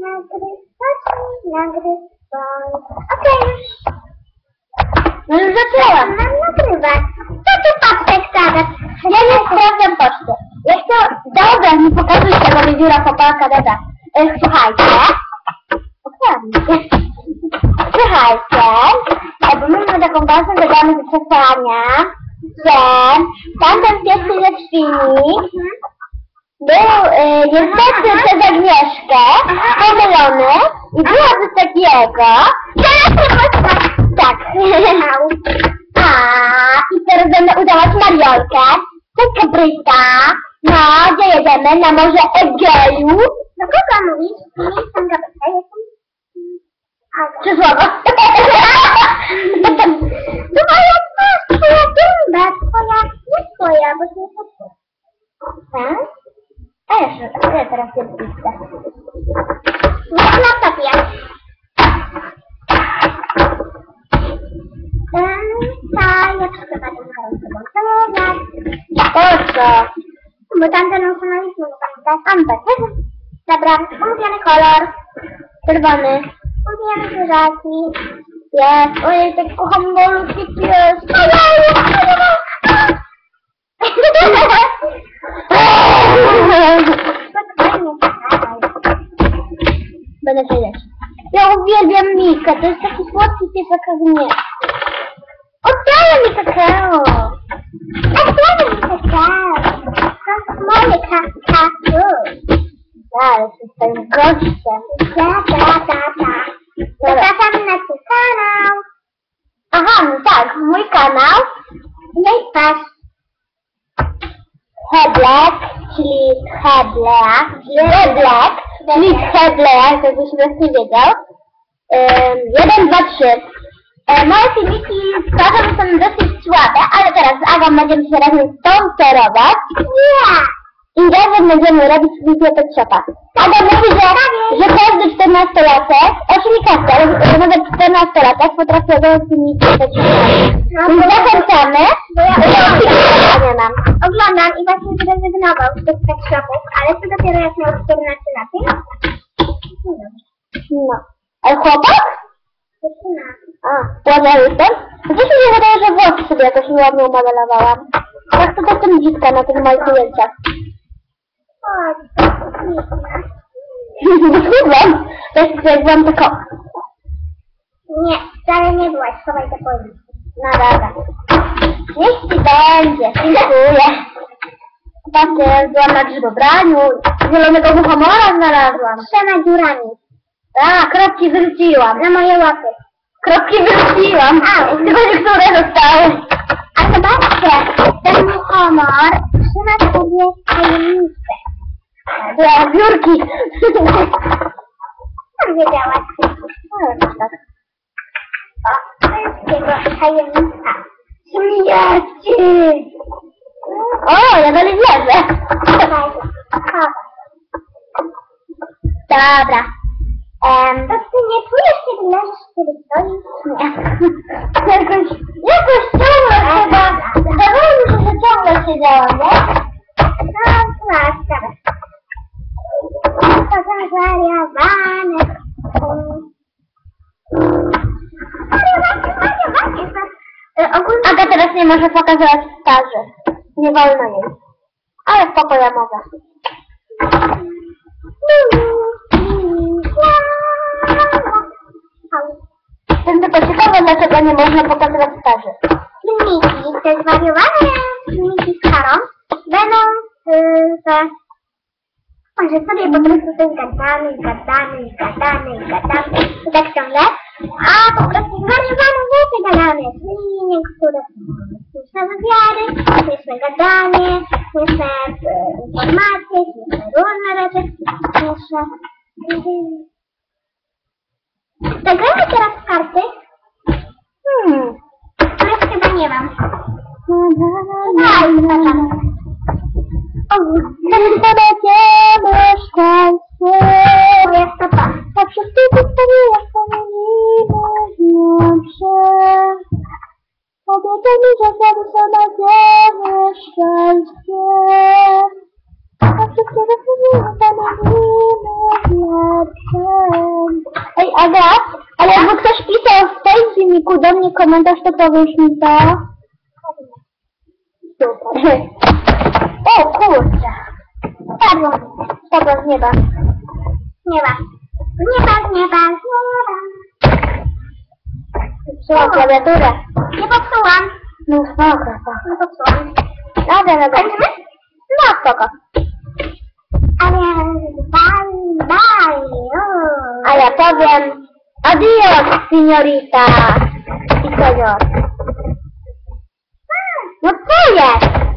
Nagrywasz mi, nagrywaj. Okej, już. No już zaczęłam. Mam nagrywać. Co ty patrzek teraz? Ja nie sprawdzam poczty. Ja chcę... Dobra, nie pokazuj tego wiewióra chłopaka, dada. E, słuchajcie. Okej. Słuchajcie. E, bo my mamy taką ważną zagadkę do przesłania, że tamten pierwszy ze świni był e, niestety przez Agnieszkę pomylony i było coś takiego. Teraz można. Tak. A i teraz będę udawać Mariolkę, to Kabryta. No, gdzie jedziemy? Na morze Egeju. Do kogo mówisz? Nie jestem Gabrysia, jestem... Aga. Trzy słowa. To moja twarz, twoja gęba, twoja, nie twoja, bo to jest. Tak? A jeszcze, ja teraz jest listę. Nie na tobie. Ta, ja przeprowadzę z Po co? Bo tamten usunęliśmy, bo pamiętasz? Amber. Dobra, ulubiony kolor. Czerwony. Ulubione zwierzaki. Jest. Ojej, tak kocham malutki pies. Spokojnie, Będę siedzieć. Ja uwielbiam Mika, to jest taki słodki piesek jak mnie. Oddaję mi kakao. Oddaję mi kakao. To jest moje kakao. Zaraz jestem gościem. Da, da, da, da. Zapraszam na twój kanał. Aha, no tak, mój kanał. No i patrz. Heblek, czyli Heblea. Heblek, czyli Heblea, jakbyś nas nie wiedział. Ym, jeden, dwa, trzy. E, moje filmiki czasem są dosyć słabe, ale teraz z Agą będziemy się razem z sterować. Nie. I razem będziemy robić wizję Pet Shopa. Aga mówi, że, że każdy 14-latek, oczywiście ale że nawet 14-latek potrafi oglądać filmiki Pet Shopa. Więc zachęcamy, Bo ja bo ja oglądam. Oglądam i właśnie zrezygnował z tych pet shopów, ale to dopiero jak miał 14 lat. No. Ale chłopak? A, ładna jestem? Gdzieś mi się wydaje, że włosy sobie jakoś ładnie umodelowałam. Tak to jestem dzitka na tych moich. Chodź, Schudłam. To jest jak byłam taką... Nie, wcale nie byłaś, schowaj te pojęcie. No dobra. Niech ci będzie. Dziękuję. Patrzcie, byłam na grzybobraniu. Zielonego muchomora znalazłam. Trzema dziurami. Tak, kropki wyrzuciłam. Na moje łapy. Kropki wyrzuciłam. Au. Tylko niektóre zostały. A zobaczcie, ten muchomor trzyma sobie tajemnicę. Dla biurki. Sam wiedziałaś. No, tak. O, to jest jego tajemnica. Śmieci! O, ja dalej wierzę. Dobra. Um, to ty nie czujesz, kiedy leżysz, kiedy stoisz? Nie. Jakoś, jakoś ciągle chyba, zdawało mi się, że ciągle siedziałam, nie? No, masz, dobra. To zawariowane. Wariowanie, wariowanie. To, e, Ogólnie Aga teraz nie może pokazywać twarzy. Nie wolno jej. Ale spoko, ja mogę. Jestem tylko dlaczego nie można pokazywać twarzy. Filmiki, te zwariowane filmiki z Karą będą y, że może sobie po prostu coś gadamy, gadamy, gadamy, gadamy i tak ciągle, a po prostu zwariowane rzeczy gadamy, czyli niektóre śmieszne wywiady, śmieszne gadanie, śmieszne informacje, śmieszne różne rzeczy, śmieszne... Zagramy teraz w karty, Hmm. których chyba nie mam. Daj, zaczynamy. Mi, że zawsze będziemy szczęście. A postawiła pomylimy patrzę. Ej, Aga, ale jakby ktoś pisał w tej filmiku do mnie komentarz, to powiesz mi to. Super. O kurczę. Padło. Padło z nieba. Nie ma. Nie ma, nie ma, nie ma. Zepsułam klawiaturę. Nie popsułam. No spoko, spoko. Nie popsułam. Dobra, dobra. Kończymy? No spoko. A więc bye, bye. A ja powiem adios, signorita i senior. No co jest?